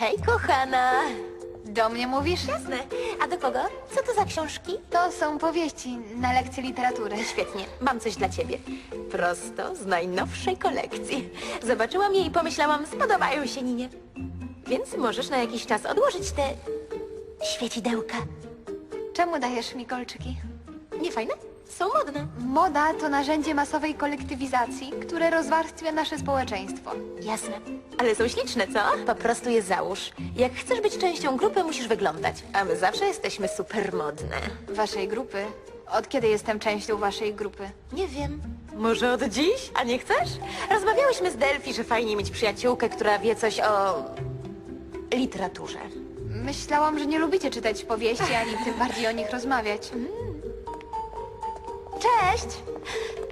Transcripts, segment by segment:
Hej, kochana. Do mnie mówisz? Jasne. A do kogo? Co to za książki? To są powieści na lekcji literatury. Świetnie, mam coś dla ciebie. Prosto z najnowszej kolekcji. Zobaczyłam je i pomyślałam, spodobają się Ninie. Więc możesz na jakiś czas odłożyć te świecidełka. Czemu dajesz mi kolczyki? Nie fajne? Są modne. Moda to narzędzie masowej kolektywizacji, które rozwarstwia nasze społeczeństwo. Jasne. Ale są śliczne, co? Po prostu je załóż. Jak chcesz być częścią grupy, musisz wyglądać. A my zawsze jesteśmy super modne. Waszej grupy? Od kiedy jestem częścią waszej grupy? Nie wiem. Może od dziś? A nie chcesz? Rozmawiałyśmy z Delphi, że fajnie mieć przyjaciółkę, która wie coś o... literaturze. Myślałam, że nie lubicie czytać powieści, ani tym bardziej o nich rozmawiać. Cześć!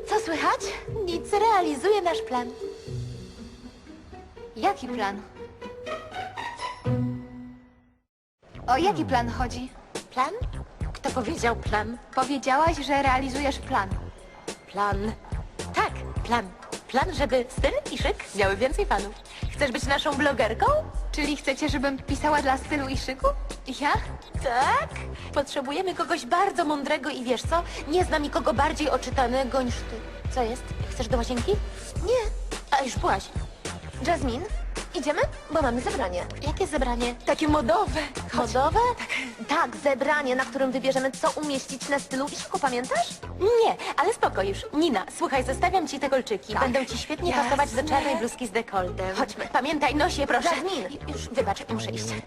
Co słychać? Nic, realizuję nasz plan. Jaki plan? O jaki plan chodzi? Plan? Kto powiedział plan? Powiedziałaś, że realizujesz plan. Plan. Tak, plan. Plan, żeby styl i szyk miały więcej fanów. Chcesz być naszą blogerką? Czyli chcecie, żebym pisała dla stylu i szyku? Ja? Tak. Potrzebujemy kogoś bardzo mądrego i wiesz co? Nie znam nikogo bardziej oczytanego niż ty. Co jest? Chcesz do łazienki? Nie. A już byłaś. Jasmine, idziemy? Bo mamy zebranie. Jakie zebranie? Takie modowe. Modowe? Tak, zebranie, na którym wybierzemy, co umieścić na stylu i szyku, pamiętasz? Nie, ale spoko już. Nina, słuchaj, zostawiam ci te kolczyki. Tak. Będą ci świetnie Jasne. pasować do czarnej bluzki z dekoltem. Chodźmy. Pamiętaj, noś je proszę. Jasmine. Już, wybacz, muszę iść. Słuchaj,